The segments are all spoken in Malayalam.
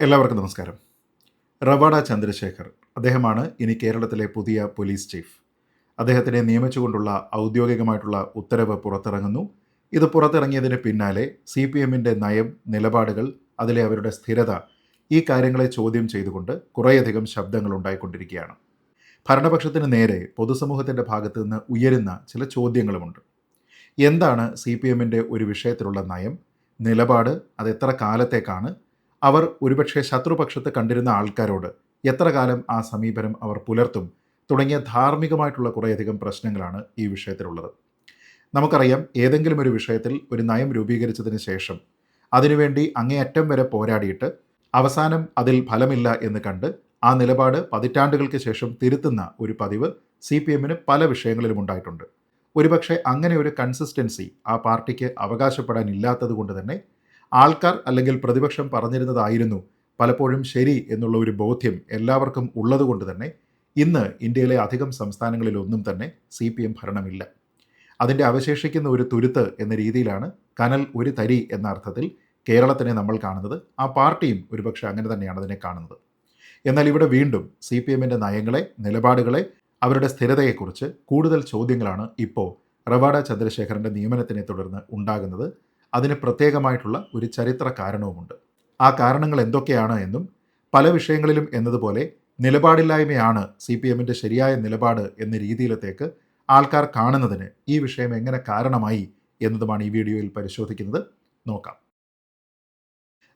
എല്ലാവർക്കും നമസ്കാരം. റവാഡ ചന്ദ്രശേഖർ അദ്ദേഹമാണ് ഇനി കേരളത്തിലെ പുതിയ പോലീസ് ചീഫ്. അദ്ദേഹത്തിനെ നിയമിച്ചുകൊണ്ടുള്ള ഔദ്യോഗികമായിട്ടുള്ള ഉത്തരവ് പുറത്തിറങ്ങുന്നു. ഇത് പുറത്തിറങ്ങിയതിന് പിന്നാലെ സി പി എമ്മിന്റെ നയം നിലപാടുകൾ അതിലെ അവരുടെ സ്ഥിരത ഈ കാര്യങ്ങളെ ചോദ്യം ചെയ്തുകൊണ്ട് കുറേയധികം ശബ്ദങ്ങൾ ഉണ്ടായിക്കൊണ്ടിരിക്കുകയാണ്. ഭരണപക്ഷത്തിന് നേരെ പൊതുസമൂഹത്തിന്റെ ഭാഗത്തു നിന്ന് ഉയരുന്ന ചില ചോദ്യങ്ങളുമുണ്ട്. എന്താണ് സി പി എമ്മിന്റെ ഒരു വിഷയത്തിലുള്ള നയം നിലപാട് അത് എത്ര കാലത്തേക്കാണ് അവർ ഒരുപക്ഷെ ശത്രുപക്ഷത്ത് കണ്ടിരുന്ന ആൾക്കാരോട് എത്ര കാലം ആ സമീപനം അവർ പുലർത്തും തുടങ്ങിയ ധാർമ്മികമായിട്ടുള്ള കുറേയധികം പ്രശ്നങ്ങളാണ് ഈ വിഷയത്തിലുള്ളത്. നമുക്കറിയാം ഏതെങ്കിലും ഒരു വിഷയത്തിൽ ഒരു നയം രൂപീകരിച്ചതിന് ശേഷം അതിനുവേണ്ടി അങ്ങേയറ്റം വരെ പോരാടിയിട്ട് അവസാനം അതിൽ ഫലമില്ല എന്ന് കണ്ട് ആ നിലപാട് പതിറ്റാണ്ടുകൾക്ക് ശേഷം തിരുത്തുന്ന ഒരു പതിവ് സി പി എമ്മിന് പല വിഷയങ്ങളിലും ഉണ്ടായിട്ടുണ്ട്. ഒരുപക്ഷെ അങ്ങനെ ഒരു കൺസിസ്റ്റൻസി ആ പാർട്ടിക്ക് അവകാശപ്പെടാനില്ലാത്തത് കൊണ്ട് തന്നെ ആൾക്കാർ അല്ലെങ്കിൽ പ്രതിപക്ഷം പറഞ്ഞിരുന്നതായിരുന്നു പലപ്പോഴും ശരി എന്നുള്ള ഒരു ബോധ്യം എല്ലാവർക്കും ഉള്ളതുകൊണ്ട് തന്നെ ഇന്ന് ഇന്ത്യയിലെ അധികം സംസ്ഥാനങ്ങളിലൊന്നും തന്നെ സി പി എം ഭരണമില്ല. അതിന്റെ അവശേഷിക്കുന്ന ഒരു തുരുത്ത് എന്ന രീതിയിലാണ് കനൽ ഒരു തരി എന്ന അർത്ഥത്തിൽ കേരളത്തിനെ നമ്മൾ കാണുന്നത്. ആ പാർട്ടിയും ഒരുപക്ഷെ അങ്ങനെ തന്നെയാണ് അതിനെ കാണുന്നത്. എന്നാൽ ഇവിടെ വീണ്ടും സി പി എമ്മിന്റെ നയങ്ങളെ നിലപാടുകളെ അവരുടെ സ്ഥിരതയെക്കുറിച്ച് കൂടുതൽ ചോദ്യങ്ങളാണ് ഇപ്പോൾ റവാഡ ചന്ദ്രശേഖരന്റെ നിയമനത്തിനെ തുടർന്ന് ഉണ്ടാകുന്നത്. അതിന് പ്രത്യേകമായിട്ടുള്ള ഒരു ചരിത്ര കാരണവുമുണ്ട്. ആ കാരണങ്ങൾ എന്തൊക്കെയാണ് എന്നും പല വിഷയങ്ങളിലും എന്നതുപോലെ നിലപാടില്ലായ്മയാണ് സി പി എമ്മിന്റെ ശരിയായ നിലപാട് എന്ന രീതിയിലത്തേക്ക് ആൾക്കാർ കാണുന്നതിന് ഈ വിഷയം എങ്ങനെ കാരണമായി എന്നതുമാണ് ഈ വീഡിയോയിൽ പരിശോധിക്കുന്നത്. നോക്കാം.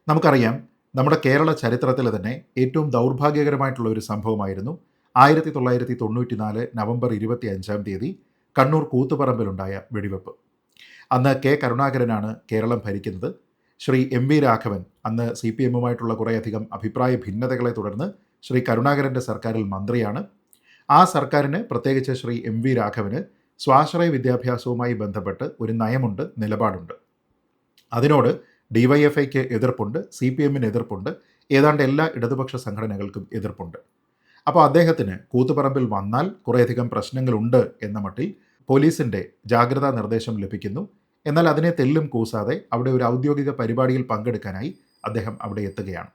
നമുക്കറിയാം നമ്മുടെ കേരള ചരിത്രത്തിൽ തന്നെ ഏറ്റവും ദൗർഭാഗ്യകരമായിട്ടുള്ള ഒരു സംഭവമായിരുന്നു ആയിരത്തി തൊള്ളായിരത്തി തൊണ്ണൂറ്റി നാല് നവംബർ ഇരുപത്തി അഞ്ചാം തീയതി കണ്ണൂർ കൂത്തുപറമ്പിലുണ്ടായ വെടിവെപ്പ്. അന്ന് കെ കരുണാകരനാണ് കേരളം ഭരിക്കുന്നത്. ശ്രീ എം വി രാഘവൻ അന്ന് സി പി എമ്മുമായിട്ടുള്ള കുറേയധികം അഭിപ്രായ ഭിന്നതകളെ തുടർന്ന് ശ്രീ കരുണാകരന്റെ സർക്കാരിൽ മന്ത്രിയാണ്. ആ സർക്കാരിന് പ്രത്യേകിച്ച് ശ്രീ എം വി രാഘവന് സ്വാശ്രയ വിദ്യാഭ്യാസവുമായി ബന്ധപ്പെട്ട് ഒരു നയമുണ്ട് നിലപാടുണ്ട്. അതിനോട് ഡിവൈഎഫ്ഐക്ക് എതിർപ്പുണ്ട് സി പി എമ്മിന് എതിർപ്പുണ്ട് ഏതാണ്ട് എല്ലാ ഇടതുപക്ഷ സംഘടനകൾക്കും എതിർപ്പുണ്ട്. അപ്പോൾ അദ്ദേഹത്തിന് കൂത്തുപറമ്പിൽ വന്നാൽ കുറേയധികം പ്രശ്നങ്ങളുണ്ട് എന്ന മട്ടിൽ പോലീസിന്റെ ജാഗ്രതാ നിർദ്ദേശം ലഭിക്കുന്നു. എന്നാൽ അതിനെ തെല്ലും കൂസാതെ അവിടെ ഒരു ഔദ്യോഗിക പരിപാടിയിൽ പങ്കെടുക്കാനായി അദ്ദേഹം അവിടെ എത്തുകയാണ്.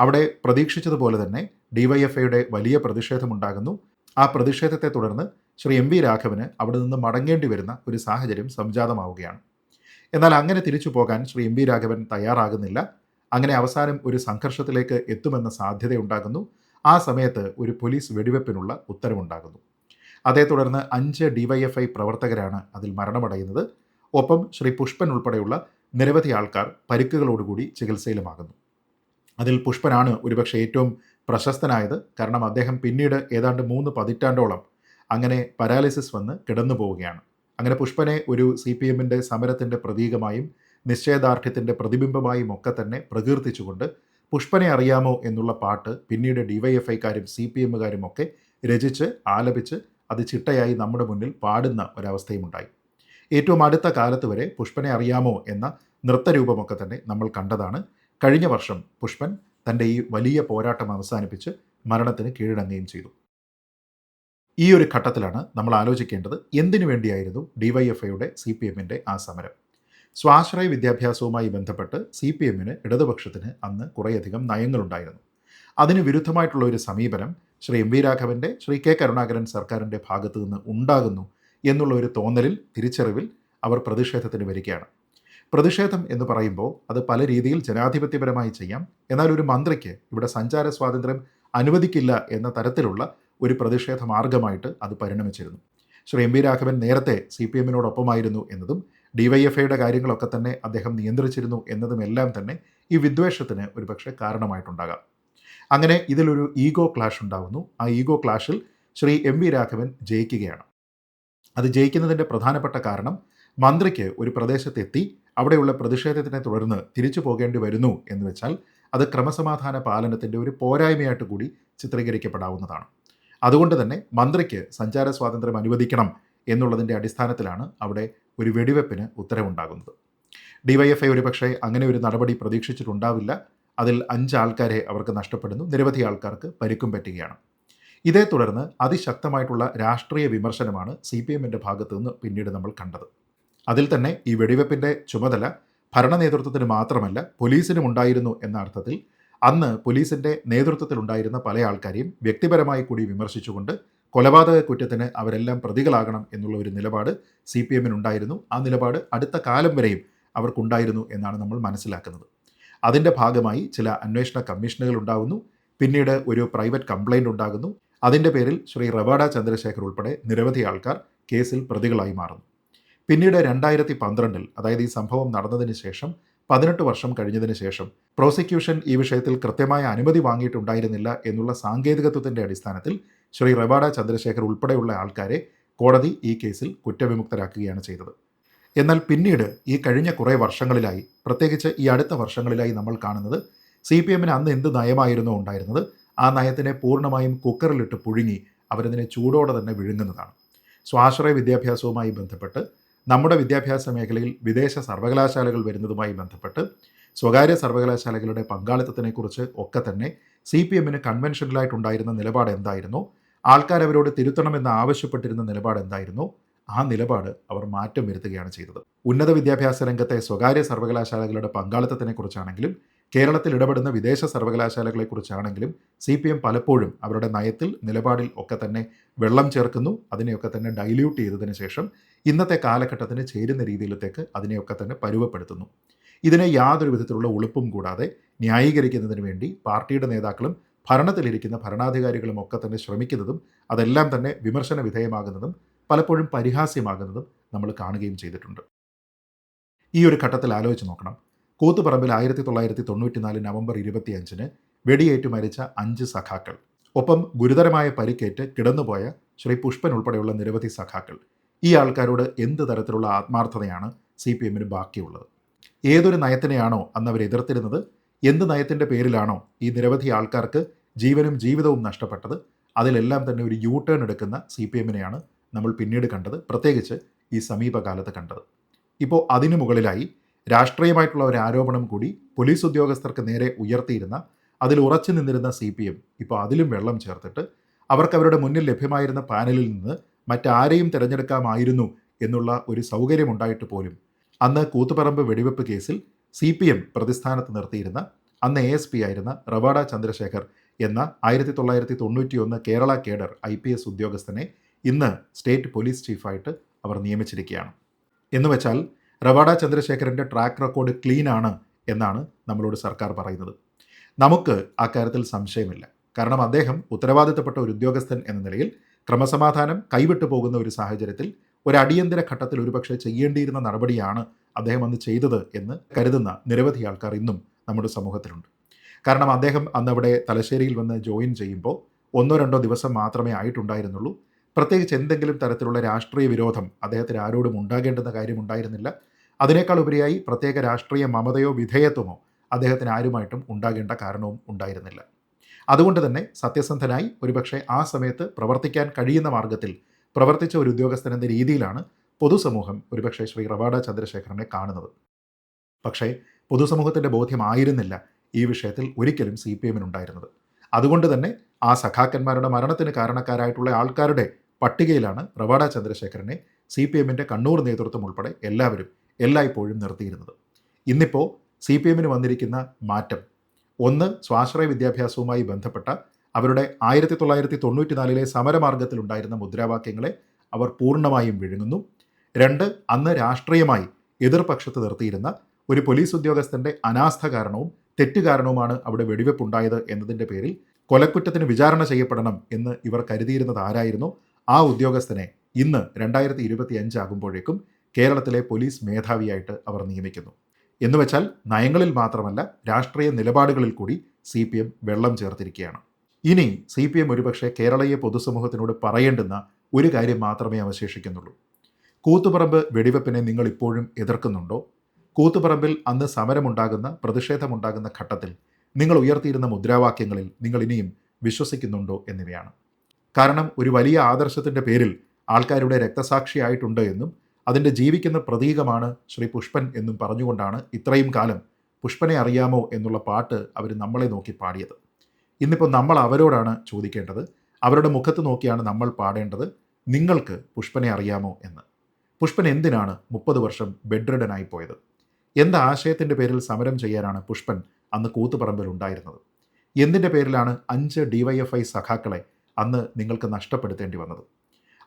അവിടെ പ്രതീക്ഷിച്ചതുപോലെ തന്നെ ഡിവൈഎഫ്ഐയുടെ വലിയ പ്രതിഷേധമുണ്ടാകുന്നു. ആ പ്രതിഷേധത്തെ തുടർന്ന് ശ്രീ എം വി രാഘവന് അവിടെ നിന്ന് മടങ്ങേണ്ടി വരുന്ന ഒരു സാഹചര്യം സംജാതമാവുകയാണ്. എന്നാൽ അങ്ങനെ തിരിച്ചു പോകാൻ ശ്രീ എം വി രാഘവൻ തയ്യാറാകുന്നില്ല. അങ്ങനെ അവസാനം ഒരു സംഘർഷത്തിലേക്ക് എത്തുമെന്ന സാധ്യതയുണ്ടാകുന്നു. ആ സമയത്ത് ഒരു പോലീസ് വെടിവെപ്പിനുള്ള ഉത്തരവുണ്ടാകുന്നു. അതേ തുടർന്ന് അഞ്ച് ഡിവൈഎഫ്ഐ പ്രവർത്തകരാണ് അതിൽ മരണമടയുന്നത്. ഒപ്പം ശ്രീ പുഷ്പൻ ഉൾപ്പെടെയുള്ള നിരവധി ആൾക്കാർ പരിക്കുകളോടുകൂടി ചികിത്സയിലുമാകുന്നു. അതിൽ പുഷ്പനാണ് ഒരുപക്ഷെ ഏറ്റവും പ്രശസ്തനായത്. കാരണം അദ്ദേഹം പിന്നീട് ഏതാണ്ട് മൂന്ന് പതിറ്റാണ്ടോളം അങ്ങനെ പരാലിസിസ് വന്ന് കിടന്നു പോവുകയാണ്. അങ്ങനെ പുഷ്പനെ ഒരു സി പി എമ്മിന്റെ സമരത്തിന്റെ പ്രതീകമായും നിശ്ചയദാർഢ്യത്തിന്റെ പ്രതിബിംബമായും ഒക്കെ തന്നെ പ്രകീർത്തിച്ചുകൊണ്ട് പുഷ്പനെ അറിയാമോ എന്നുള്ള പാട്ട് പിന്നീട് ഡിവൈഎഫ്ഐക്കാരും സി പി എമ്മുകാരും ഒക്കെ രചിച്ച് ആലപിച്ച് അത് ചിട്ടയായി നമ്മുടെ മുന്നിൽ പാടുന്ന ഒരവസ്ഥയുമുണ്ടായി. ഏറ്റവും അടുത്ത കാലത്ത് വരെ പുഷ്പനെ അറിയാമോ എന്ന നൃത്തരൂപമൊക്കെ തന്നെ നമ്മൾ കണ്ടതാണ്. കഴിഞ്ഞ വർഷം പുഷ്പൻ തന്റെ ഈ വലിയ പോരാട്ടം അവസാനിപ്പിച്ച് മരണത്തിന് കീഴടങ്ങുകയും ചെയ്തു. ഈ ഒരു ഘട്ടത്തിലാണ് നമ്മൾ ആലോചിക്കേണ്ടത് എന്തിനു വേണ്ടിയായിരുന്നു ഡിവൈഎഫ്ഐയുടെ സി പി എമ്മിന്റെ ആ സമരം. സ്വാശ്രയ വിദ്യാഭ്യാസവുമായി ബന്ധപ്പെട്ട് സി പി എമ്മിന് ഇടതുപക്ഷത്തിന് അന്ന് കുറേയധികം നയങ്ങളുണ്ടായിരുന്നു. അതിന് വിരുദ്ധമായിട്ടുള്ള ഒരു സമീപനം ശ്രീ എം വി രാഘവന്റെ ശ്രീ കെ കരുണാകരൻ സർക്കാരിന്റെ ഭാഗത്തു നിന്ന് ഉണ്ടാകുന്നു എന്നുള്ള ഒരു തോന്നലിൽ തിരിച്ചറിവിൽ അവർ പ്രതിഷേധത്തിന് വരികയാണ്. പ്രതിഷേധം എന്ന് പറയുമ്പോൾ അത് പല രീതിയിൽ ജനാധിപത്യപരമായി ചെയ്യാം. എന്നാൽ ഒരു മന്ത്രിക്ക് ഇവിടെ സഞ്ചാര സ്വാതന്ത്ര്യം അനുവദിക്കില്ല എന്ന തരത്തിലുള്ള ഒരു പ്രതിഷേധ മാർഗമായിട്ട് അത് പരിണമിച്ചിരുന്നു. ശ്രീ എം വി രാഘവൻ നേരത്തെ സി പി എമ്മിനോടൊപ്പമായിരുന്നു എന്നതും ഡിവൈഎഫ്ഐയുടെ കാര്യങ്ങളൊക്കെ തന്നെ അദ്ദേഹം നിയന്ത്രിച്ചിരുന്നു എന്നതും എല്ലാം തന്നെ ഈ വിദ്വേഷത്തിന് ഒരുപക്ഷെ കാരണമായിട്ടുണ്ടാകാം. അങ്ങനെ ഇതിലൊരു ഈഗോ ക്ലാഷ് ഉണ്ടാകുന്നു ആ ഈഗോ ക്ലാഷിൽ ശ്രീ എം വി രാഘവൻ ജയിക്കുകയാണ്. അത് ജയിക്കുന്നതിന്റെ പ്രധാനപ്പെട്ട കാരണം മന്ത്രിക്ക് ഒരു പ്രദേശത്തെത്തി അവിടെയുള്ള പ്രതിഷേധത്തിനെ തുടർന്ന് തിരിച്ചു പോകേണ്ടി വരുന്നു എന്ന് വെച്ചാൽ അത് ക്രമസമാധാന പാലനത്തിന്റെ ഒരു പോരായ്മയായിട്ട് കൂടി ചിത്രീകരിക്കപ്പെടാവുന്നതാണ്. അതുകൊണ്ട് തന്നെ മന്ത്രിക്ക് സഞ്ചാര സ്വാതന്ത്ര്യം അനുവദിക്കണം എന്നുള്ളതിന്റെ അടിസ്ഥാനത്തിലാണ് അവിടെ ഒരു വെടിവെപ്പിന് ഉത്തരവുണ്ടാകുന്നത്. ഡിവൈഎഫ്ഐ ഒരുപക്ഷെ അങ്ങനെ ഒരു നടപടി പ്രതീക്ഷിച്ചിട്ടുണ്ടാവില്ല. അതിൽ അഞ്ച് ആൾക്കാരെ അവർക്ക് നഷ്ടപ്പെടുന്നു. നിരവധി ആൾക്കാർക്ക് പരിക്കും പറ്റുകയാണ്. ഇതേ തുടർന്ന് അതിശക്തമായിട്ടുള്ള രാഷ്ട്രീയ വിമർശനമാണ് സി പി എമ്മിന്റെ ഭാഗത്തു നിന്ന് പിന്നീട് നമ്മൾ കണ്ടത്. അതിൽ തന്നെ ഈ വെടിവെപ്പിന്റെ ചുമതല ഭരണ നേതൃത്വത്തിന് മാത്രമല്ല പോലീസിനും ഉണ്ടായിരുന്നു എന്ന അർത്ഥത്തിൽ അന്ന് പോലീസിന്റെ നേതൃത്വത്തിലുണ്ടായിരുന്ന പല ആൾക്കാരെയും വ്യക്തിപരമായി കൂടി വിമർശിച്ചുകൊണ്ട് കൊലപാതക കുറ്റത്തിന് അവരെല്ലാം പ്രതികളാകണം എന്നുള്ള ഒരു നിലപാട് സി പി എമ്മിനുണ്ടായിരുന്നു ആ നിലപാട് അടുത്ത കാലം വരെയും അവർക്കുണ്ടായിരുന്നു എന്നാണ് നമ്മൾ മനസ്സിലാക്കുന്നത്. അതിന്റെ ഭാഗമായി ചില അന്വേഷണ കമ്മീഷനുകൾ ഉണ്ടാകുന്നു പിന്നീട് ഒരു പ്രൈവറ്റ് കംപ്ലൈന്റ് ഉണ്ടാകുന്നു. അതിന്റെ പേരിൽ ശ്രീ റവാഡ ചന്ദ്രശേഖർ ഉൾപ്പെടെ നിരവധി ആൾക്കാർ കേസിൽ പ്രതികളായി മാറുന്നു. പിന്നീട് രണ്ടായിരത്തി പന്ത്രണ്ടിൽ അതായത് ഈ സംഭവം നടന്നതിന് ശേഷം പതിനെട്ട് വർഷം കഴിഞ്ഞതിന് ശേഷം പ്രോസിക്യൂഷൻ ഈ വിഷയത്തിൽ കൃത്യമായ അനുമതി വാങ്ങിയിട്ടുണ്ടായിരുന്നില്ല എന്നുള്ള സാങ്കേതികത്വത്തിന്റെ അടിസ്ഥാനത്തിൽ ശ്രീ റവാഡ ചന്ദ്രശേഖർ ഉൾപ്പെടെയുള്ള ആൾക്കാരെ കോടതി ഈ കേസിൽ കുറ്റവിമുക്തരാക്കുകയാണ് ചെയ്തത്. എന്നാൽ പിന്നീട് ഈ കഴിഞ്ഞ കുറേ വർഷങ്ങളിലായി പ്രത്യേകിച്ച് ഈ അടുത്ത വർഷങ്ങളിലായി നമ്മൾ കാണുന്നത് സി പി എമ്മിന് അന്ന് എന്ത് നയമായിരുന്നു ഉണ്ടായിരുന്നത് ആ നയത്തിനെ പൂർണമായും കുക്കറിലിട്ട് പുഴുങ്ങി അവരതിനെ ചൂടോടെ തന്നെ വിഴുങ്ങുന്നതാണ്. സ്വാശ്രയ വിദ്യാഭ്യാസവുമായി ബന്ധപ്പെട്ട് നമ്മുടെ വിദ്യാഭ്യാസ മേഖലയിൽ വിദേശ സർവകലാശാലകൾ വരുന്നതുമായി ബന്ധപ്പെട്ട് സ്വകാര്യ സർവകലാശാലകളുടെ പങ്കാളിത്തത്തിനെക്കുറിച്ച് ഒക്കെ തന്നെ സി പി എമ്മിന് കൺവെൻഷനിലായിട്ടുണ്ടായിരുന്ന നിലപാട് എന്തായിരുന്നു? ആൾക്കാർ അവരോട് തിരുത്തണമെന്ന് ആവശ്യപ്പെട്ടിരുന്ന നിലപാട് എന്തായിരുന്നു? ആ നിലപാട് അവർ മാറ്റം വരുത്തുകയാണ് ചെയ്തത്. ഉന്നത വിദ്യാഭ്യാസ രംഗത്തെ സ്വകാര്യ സർവകലാശാലകളുടെ പങ്കാളിത്തത്തിനെക്കുറിച്ചാണെങ്കിലും കേരളത്തിൽ ഇടപെടുന്ന വിദേശ സർവകലാശാലകളെക്കുറിച്ചാണെങ്കിലും സി പി എം പലപ്പോഴും അവരുടെ നയത്തിൽ നിലപാടിൽ ഒക്കെ തന്നെ വെള്ളം ചേർക്കുന്നു അതിനെയൊക്കെ തന്നെ ഡൈല്യൂട്ട് ചെയ്തതിന് ശേഷം ഇന്നത്തെ കാലഘട്ടത്തിന് ചേരുന്ന രീതിയിലത്തേക്ക് അതിനെയൊക്കെ തന്നെ പരുവപ്പെടുത്തുന്നു. ഇതിനെ യാതൊരു വിധത്തിലുള്ള ഉളുപ്പും കൂടാതെ ന്യായീകരിക്കുന്നതിന് വേണ്ടി പാർട്ടിയുടെ നേതാക്കളും ഭരണത്തിലിരിക്കുന്ന ഭരണാധികാരികളും ഒക്കെ തന്നെ ശ്രമിക്കുന്നതും അതെല്ലാം തന്നെ വിമർശന വിധേയമാകുന്നതും പലപ്പോഴും പരിഹാസ്യമാകുന്നതും നമ്മൾ കാണുകയും ചെയ്തിട്ടുണ്ട്. ഈ ഒരു ഘട്ടത്തിൽ ആലോചിച്ച് നോക്കണം. കൂത്തുപറമ്പിൽ ആയിരത്തി തൊള്ളായിരത്തി തൊണ്ണൂറ്റിനാല് നവംബർ ഇരുപത്തിയഞ്ചിന് വെടിയേറ്റ് മരിച്ച അഞ്ച് സഖാക്കൾ. ഒപ്പം ഗുരുതരമായ പരിക്കേറ്റ് കിടന്നുപോയ ശ്രീ പുഷ്പൻ ഉൾപ്പെടെയുള്ള നിരവധി സഖാക്കൾ. ഈ ആൾക്കാരോട് എന്ത് തരത്തിലുള്ള ആത്മാർത്ഥതയാണ് സി പി എമ്മിന് ബാക്കിയുള്ളത്? ഏതൊരു നയത്തിനെയാണോ അന്ന് അവർ എതിർത്തിരുന്നത് എന്ത് നയത്തിന്റെ പേരിലാണോ ഈ നിരവധി ആൾക്കാർക്ക് ജീവനും ജീവിതവും നഷ്ടപ്പെട്ടത്? അതിലെല്ലാം തന്നെ ഒരു യൂ ടേൺ എടുക്കുന്ന സി പി എമ്മിനെയാണ് നമ്മൾ പിന്നീട് കണ്ടത് പ്രത്യേകിച്ച് ഈ സമീപകാലത്ത് കണ്ടത്. ഇപ്പോൾ അതിനു മുകളിലായി രാഷ്ട്രീയമായിട്ടുള്ള ഒരു ആരോപണം കൂടി പോലീസ് ഉദ്യോഗസ്ഥർക്ക് നേരെ ഉയർത്തിയിരുന്ന അതിൽ ഉറച്ചു നിന്നിരുന്ന സി പി എം ഇപ്പോൾ അതിലും വെള്ളം ചേർത്തിട്ട് അവർക്ക് അവരുടെ മുന്നിൽ ലഭ്യമായിരുന്ന പാനലിൽ നിന്ന് മറ്റാരെയും തിരഞ്ഞെടുക്കാമായിരുന്നു എന്നുള്ള ഒരു സൗകര്യമുണ്ടായിട്ട് പോലും അന്ന് കൂത്തുപറമ്പ് വെടിവെപ്പ് കേസിൽ സി പി എം പ്രതിസ്ഥാനത്ത് നിർത്തിയിരുന്ന അന്ന് എ എസ് പി ആയിരുന്ന റവാഡ ചന്ദ്രശേഖർ എന്ന ആയിരത്തി തൊള്ളായിരത്തി തൊണ്ണൂറ്റി ഒന്ന് Kerala cadre I P S ഉദ്യോഗസ്ഥനെ ഇന്ന് സ്റ്റേറ്റ് പോലീസ് ചീഫായിട്ട് അവർ നിയമിച്ചിരിക്കുകയാണ്. എന്ന് റവാഡ ചന്ദ്രശേഖരന്റെ ട്രാക്ക് റെക്കോർഡ് ക്ലീൻ ആണ് എന്നാണ് നമ്മളോട് സർക്കാർ പറയുന്നത്. നമുക്ക് ആ കാര്യത്തിൽ സംശയമില്ല. കാരണം അദ്ദേഹം ഉത്തരവാദിത്തപ്പെട്ട ഒരു ഉദ്യോഗസ്ഥൻ എന്ന നിലയിൽ ക്രമസമാധാനം കൈവിട്ടു പോകുന്ന ഒരു സാഹചര്യത്തിൽ ഒരു അടിയന്തര ഘട്ടത്തിൽ ഒരുപക്ഷെ ചെയ്യേണ്ടിയിരുന്ന നടപടിയാണ് അദ്ദേഹം അന്ന് ചെയ്തത് എന്ന് കരുതുന്ന നിരവധി ആൾക്കാർ ഇന്നും നമ്മുടെ സമൂഹത്തിലുണ്ട്. കാരണം അദ്ദേഹം അന്ന് അവിടെ തലശ്ശേരിയിൽ വന്ന് ജോയിൻ ചെയ്യുമ്പോൾ ഒന്നോ രണ്ടോ ദിവസം മാത്രമേ ആയിട്ടുണ്ടായിരുന്നുള്ളൂ. പ്രത്യേകിച്ച് എന്തെങ്കിലും തരത്തിലുള്ള രാഷ്ട്രീയ വിരോധം അദ്ദേഹത്തിന് ആരോടും ഉണ്ടാകേണ്ടുന്ന കാര്യമുണ്ടായിരുന്നില്ല അതിനേക്കാൾ ഉപരിയായി പ്രത്യേക രാഷ്ട്രീയ മമതയോ വിധേയത്വമോ അദ്ദേഹത്തിന് ആരുമായിട്ടും ഉണ്ടാകേണ്ട കാരണവും ഉണ്ടായിരുന്നില്ല. അതുകൊണ്ട് തന്നെ സത്യസന്ധനായി ഒരുപക്ഷെ ആ സമയത്ത് പ്രവർത്തിക്കാൻ കഴിയുന്ന മാർഗത്തിൽ പ്രവർത്തിച്ച ഒരു ഉദ്യോഗസ്ഥൻ എന്ന രീതിയിലാണ് പൊതുസമൂഹം ഒരുപക്ഷെ ശ്രീ റവാഡ ചന്ദ്രശേഖരനെ കാണുന്നത്. പക്ഷേ പൊതുസമൂഹത്തിന്റെ ബോധ്യമായിരുന്നില്ല ഈ വിഷയത്തിൽ ഒരിക്കലും സി പി എമ്മിനുണ്ടായിരുന്നത്. അതുകൊണ്ട് തന്നെ ആ സഖാക്കന്മാരുടെ മരണത്തിന് കാരണക്കാരായിട്ടുള്ള ആൾക്കാരുടെ പട്ടികയിലാണ് റവാഡ ചന്ദ്രശേഖരനെ സി പി എമ്മിന്റെ കണ്ണൂർ നേതൃത്വം ഉൾപ്പെടെ എല്ലാവരും എല്ലായ്പ്പോഴും നിർത്തിയിരുന്നത്. ഇന്നിപ്പോൾ സി പി എമ്മിന് വന്നിരിക്കുന്ന മാറ്റം. ഒന്ന് സ്വാശ്രയ വിദ്യാഭ്യാസവുമായി ബന്ധപ്പെട്ട അവരുടെ ആയിരത്തി തൊള്ളായിരത്തി തൊണ്ണൂറ്റിനാലിലെ സമരമാർഗത്തിലുണ്ടായിരുന്ന മുദ്രാവാക്യങ്ങളെ അവർ പൂർണമായും വിഴുങ്ങുന്നു. രണ്ട് അന്ന് രാഷ്ട്രീയമായി എതിർപക്ഷത്ത് നിർത്തിയിരുന്ന ഒരു പോലീസ് ഉദ്യോഗസ്ഥന്റെ അനാസ്ഥ കാരണവും തെറ്റ് കാരണവുമാണ് അവിടെ വെടിവെപ്പുണ്ടായത് എന്നതിന്റെ പേരിൽ കൊലക്കുറ്റത്തിന് വിചാരണ ചെയ്യപ്പെടണം എന്ന് ഇവർ കരുതിയിരുന്നത് ആരായിരുന്നു? ആ ഉദ്യോഗസ്ഥനെ ഇന്ന് രണ്ടായിരത്തി ഇരുപത്തി അഞ്ചാകുമ്പോഴേക്കും കേരളത്തിലെ പോലീസ് മേധാവിയായിട്ട് അവർ നിയമിക്കുന്നു. എന്നുവെച്ചാൽ നയങ്ങളിൽ മാത്രമല്ല രാഷ്ട്രീയ നിലപാടുകളിൽ കൂടി സി പി എം വെള്ളം ചേർത്തിരിക്കുകയാണ്. ഇനി സി പി എം ഒരുപക്ഷെ കേരളീയ പൊതുസമൂഹത്തിനോട് പറയേണ്ടുന്ന ഒരു കാര്യം മാത്രമേ അവശേഷിക്കുന്നുള്ളൂ. കൂത്തുപറമ്പ് വെടിവെപ്പിനെ നിങ്ങൾ ഇപ്പോഴും എതിർക്കുന്നുണ്ടോ? കൂത്തുപറമ്പിൽ അന്ന് സമരമുണ്ടാകുന്ന പ്രതിഷേധമുണ്ടാകുന്ന ഘട്ടത്തിൽ നിങ്ങൾ ഉയർത്തിയിരുന്ന മുദ്രാവാക്യങ്ങളിൽ നിങ്ങൾ ഇനിയും വിശ്വസിക്കുന്നുണ്ടോ എന്നിവയാണ്. കാരണം ഒരു വലിയ ആദർശത്തിന്റെ പേരിൽ ആൾക്കാരുടെ രക്തസാക്ഷിയായിട്ടുണ്ട് എന്നും അതിന്റെ ജീവിക്കുന്ന പ്രതീകമാണ് ശ്രീ പുഷ്പൻ എന്നും പറഞ്ഞുകൊണ്ടാണ് ഇത്രയും കാലം പുഷ്പനെ അറിയാമോ എന്നുള്ള പാട്ട് അവർ നമ്മളെ നോക്കി പാടിയത്. ഇന്നിപ്പോൾ നമ്മൾ അവരോടാണ് ചോദിക്കേണ്ടത്. അവരുടെ മുഖത്ത് നോക്കിയാണ് നമ്മൾ പാടേണ്ടത്. നിങ്ങൾക്ക് പുഷ്പനെ അറിയാമോ എന്ന്. പുഷ്പൻ എന്തിനാണ് മുപ്പത് വർഷം ബെഡ്രിഡനായി പോയത്? എന്ത് ആശയത്തിന്റെ പേരിൽ സമരം ചെയ്യാനാണ് പുഷ്പൻ അന്ന് കൂത്തുപറമ്പിൽ ഉണ്ടായിരുന്നത്? എന്തിന്റെ പേരിലാണ് അഞ്ച് ഡിവൈഎഫ്ഐ സഖാക്കളെ അന്ന് നിങ്ങൾക്ക് നഷ്ടപ്പെടുത്തേണ്ടി വന്നത്?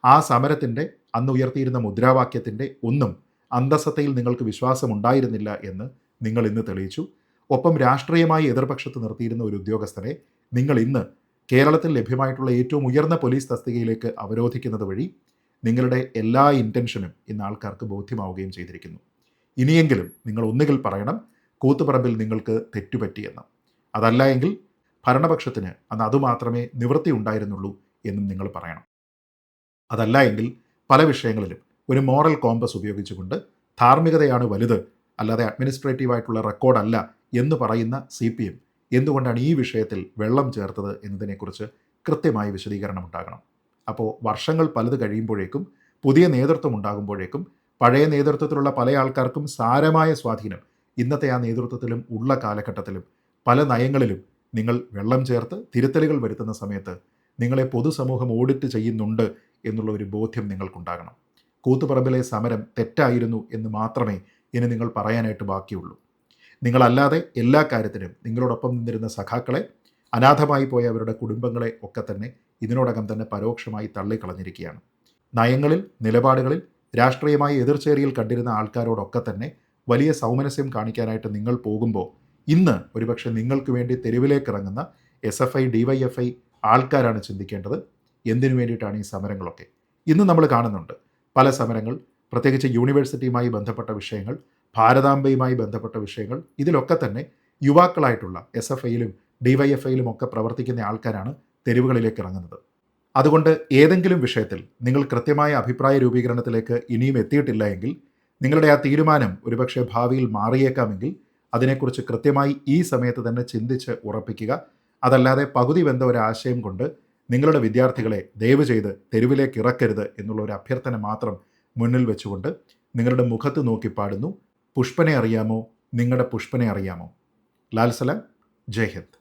ആ സമരത്തിന്റെ അന്ന് ഉയർത്തിയിരുന്ന മുദ്രാവാക്യത്തിന്റെ ഒന്നും അന്തസത്തയിൽ നിങ്ങൾക്ക് വിശ്വാസമുണ്ടായിരുന്നില്ല എന്ന് നിങ്ങൾ ഇന്ന് തെളിയിച്ചു. ഒപ്പം രാഷ്ട്രീയമായി എതിർപക്ഷത്ത് നിർത്തിയിരുന്ന ഒരു ഉദ്യോഗസ്ഥനെ നിങ്ങൾ ഇന്ന് കേരളത്തിൽ ലഭ്യമായിട്ടുള്ള ഏറ്റവും ഉയർന്ന പോലീസ് തസ്തികയിലേക്ക് അവരോധിക്കുന്നത് വഴി നിങ്ങളുടെ എല്ലാ ഇന്റൻഷനും ഇന്ന് ആൾക്കാർക്ക് ബോധ്യമാവുകയും ചെയ്തിരിക്കുന്നു. ഇനിയെങ്കിലും നിങ്ങൾ ഒന്നുകിൽ പറയണം കൂത്തുപറമ്പിൽ നിങ്ങൾക്ക് തെറ്റുപറ്റിയെന്ന് അതല്ല എങ്കിൽ ഭരണപക്ഷത്തിന് അന്ന് അതുമാത്രമേ നിവൃത്തി ഉണ്ടായിരുന്നുള്ളൂ എന്നും നിങ്ങൾ പറയണം. അതല്ല എങ്കിൽ പല വിഷയങ്ങളിലും ഒരു മോറൽ കോമ്പസ് ഉപയോഗിച്ചുകൊണ്ട് ധാർമ്മികതയാണ് വലുത് അല്ലാതെ അഡ്മിനിസ്ട്രേറ്റീവായിട്ടുള്ള റെക്കോർഡല്ല എന്ന് പറയുന്ന സി പി എം എന്തുകൊണ്ടാണ് ഈ വിഷയത്തിൽ വെള്ളം ചേർത്തത് എന്നതിനെക്കുറിച്ച് കൃത്യമായി വിശദീകരണം ഉണ്ടാകണം. അപ്പോൾ വർഷങ്ങൾ പലത് കഴിയുമ്പോഴേക്കും പുതിയ നേതൃത്വം ഉണ്ടാകുമ്പോഴേക്കും പഴയ നേതൃത്വത്തിലുള്ള പല ആൾക്കാർക്കും സാരമായ സ്വാധീനം ഇന്നത്തെ ആ നേതൃത്വത്തിലും ഉള്ള കാലഘട്ടത്തിലും പല നയങ്ങളിലും നിങ്ങൾ വെള്ളം ചേർത്ത് തിരുത്തലുകൾ വരുത്തുന്ന സമയത്ത് നിങ്ങളെ പൊതുസമൂഹം ഓഡിറ്റ് ചെയ്യുന്നുണ്ട് എന്നുള്ള ഒരു ബോധ്യം നിങ്ങൾക്കുണ്ടാകണം. കൂത്തുപറമ്പിലെ സമരം തെറ്റായിരുന്നു എന്ന് മാത്രമേ ഇനി നിങ്ങൾ പറയാനായിട്ട് ബാക്കിയുള്ളൂ. നിങ്ങളല്ലാതെ എല്ലാ കാര്യത്തിനും നിങ്ങളോടൊപ്പം നിന്നിരുന്ന സഖാക്കളെ അനാഥമായി പോയ അവരുടെ കുടുംബങ്ങളെ ഒക്കെ തന്നെ ഇതിനോടകം തന്നെ പരോക്ഷമായി തള്ളിക്കളഞ്ഞിരിക്കുകയാണ്. നയങ്ങളിൽ നിലപാടുകളിൽ രാഷ്ട്രീയമായി എതിർചേരിയിൽ കണ്ടിരുന്ന ആൾക്കാരോടൊക്കെ തന്നെ വലിയ സൗമനസ്യം കാണിക്കാനായിട്ട് നിങ്ങൾ പോകുമ്പോൾ ഇന്ന് ഒരുപക്ഷെ നിങ്ങൾക്ക് വേണ്ടി തെരുവിലേക്ക് ഇറങ്ങുന്ന S F I D Y F I ആൾക്കാരാണ് ചിന്തിക്കേണ്ടത്. എന്തിനു വേണ്ടിയിട്ടാണ് ഈ സമരങ്ങളൊക്കെ? ഇന്ന് നമ്മൾ കാണുന്നുണ്ട് പല സമരങ്ങൾ പ്രത്യേകിച്ച് യൂണിവേഴ്സിറ്റിയുമായി ബന്ധപ്പെട്ട വിഷയങ്ങൾ ഭാരതാംബയുമായി ബന്ധപ്പെട്ട വിഷയങ്ങൾ. ഇതിലൊക്കെ തന്നെ യുവാക്കളായിട്ടുള്ള എസ് എഫ് ഐയിലും ഡി വൈ എഫ് ഐയിലും ഒക്കെ പ്രവർത്തിക്കുന്ന ആൾക്കാരാണ് തെരുവുകളിലേക്ക് ഇറങ്ങുന്നത്. അതുകൊണ്ട് ഏതെങ്കിലും വിഷയത്തിൽ നിങ്ങൾ കൃത്യമായ അഭിപ്രായ രൂപീകരണത്തിലേക്ക് ഇനിയും എത്തിയിട്ടില്ല എങ്കിൽ നിങ്ങളുടെ ആ തീരുമാനം ഒരുപക്ഷെ ഭാവിയിൽ മാറിയേക്കാമെങ്കിൽ അതിനെക്കുറിച്ച് കൃത്യമായി ഈ സമയത്ത് തന്നെ ചിന്തിച്ച് ഉറപ്പിക്കുക. അതല്ലാതെ പകുതി ബന്ധ ഒരാശയം കൊണ്ട് നിങ്ങളുടെ വിദ്യാർത്ഥികളെ ദയവ് ചെയ്ത് തെരുവിലേക്ക് ഇറക്കരുത് എന്നുള്ള ഒരു അഭ്യർത്ഥന മാത്രം മുന്നിൽ വെച്ചുകൊണ്ട് നിങ്ങളുടെ മുഖത്ത് നോക്കി പാടുന്നു. പുഷ്പനെ അറിയാമോ? നിങ്ങളുടെ പുഷ്പനെ അറിയാമോ? ലാൽ സലാം. ജയ് ഹിന്ദ്.